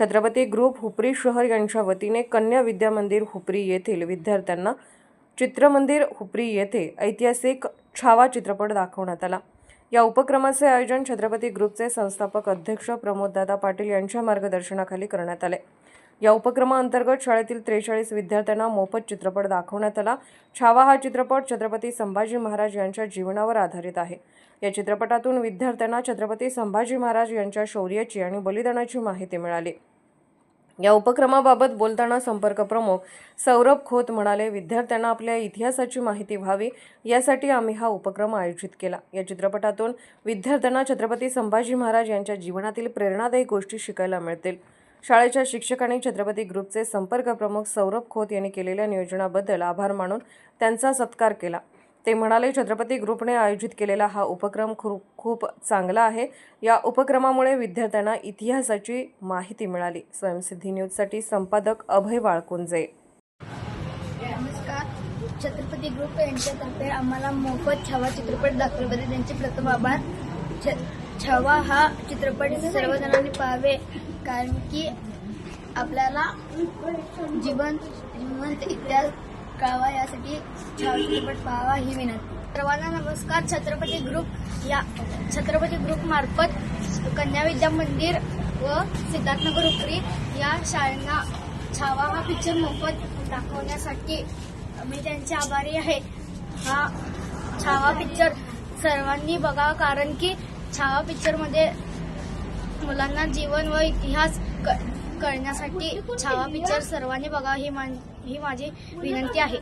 Chhatrapati group Hupari शहर यांच्या वतीने कन्या विद्या मंदिर हुपरी येथील विद्यार्थ्यांना चित्रमंदिर हुपरी येथे ऐतिहासिक छावा चित्रपट दाखवण्यात आला. या उपक्रमाचे आयोजन छत्रपती ग्रुपचे संस्थापक अध्यक्ष प्रमोददादा पाटील यांच्या मार्गदर्शनाखाली करण्यात आले. या उपक्रमाअंतर्गत शाळेतील त्रेचाळीस विद्यार्थ्यांना मोफत चित्रपट दाखवण्यात आला. छावा हा चित्रपट छत्रपती संभाजी महाराज यांच्या जीवनावर आधारित आहे. या चित्रपटातून विद्यार्थ्यांना छत्रपती संभाजी महाराज यांच्या शौर्याची आणि बलिदानाची माहिती मिळाली. या उपक्रमाबाबत बोलताना संपर्क प्रमुख सौरभ खोत म्हणाले विद्यार्थ्यांना आपल्या इतिहासाची माहिती व्हावी यासाठी आम्ही हा उपक्रम आयोजित केला. या चित्रपटातून विद्यार्थ्यांना छत्रपती संभाजी महाराज यांच्या जीवनातील प्रेरणादायी गोष्टी शिकायला मिळतील. शाळेच्या शिक्षकांनी छत्रपती ग्रुपचे संपर्क प्रमुख सौरभ खोत यांनी केलेल्या नियोजनाबद्दल आभार मानून त्यांचा सत्कार केला. ते म्हणाले छत्रपती ग्रुपने आयोजित केलेला हा उपक्रम खूप खूप चांगला आहे. या उपक्रमामुळे विद्यार्थ्यांना इतिहासाची माहिती मिळाली. स्वयंसिद्धी न्यूजसाठी संपादक अभय वाळकुंजे. नमस्कार. छत्रपती ग्रुप यांच्यातर्फे आम्हाला मोफत छावा चित्रपट दाखवल्याबद्दल त्यांचे प्रथम आभार. छवा छावा हा चित्रपट सर्वजणांनी पाहावे. कारण की आपल्याला जीवन जिवंत इतिहास कळावा यासाठी चित्रपट पाहावा ही विनंती. सर्वांना नमस्कार. छत्रपती ग्रुप या छत्रपती ग्रुप मार्फत कन्या विद्या मंदिर व सिद्धार्थनगर उपरी या शाळांना छावा हा पिक्चर मोफत दाखवण्यासाठी मी त्यांचे आभारी आहे. हा छावा पिक्चर सर्वांनी बघावा कारण की छावा पिक्चरमध्ये मुलांना जीवन व इतिहास क- कळण्यासाठी छावा पिक्चर सर्वांनी बघावा ही माझी विनंती आहे.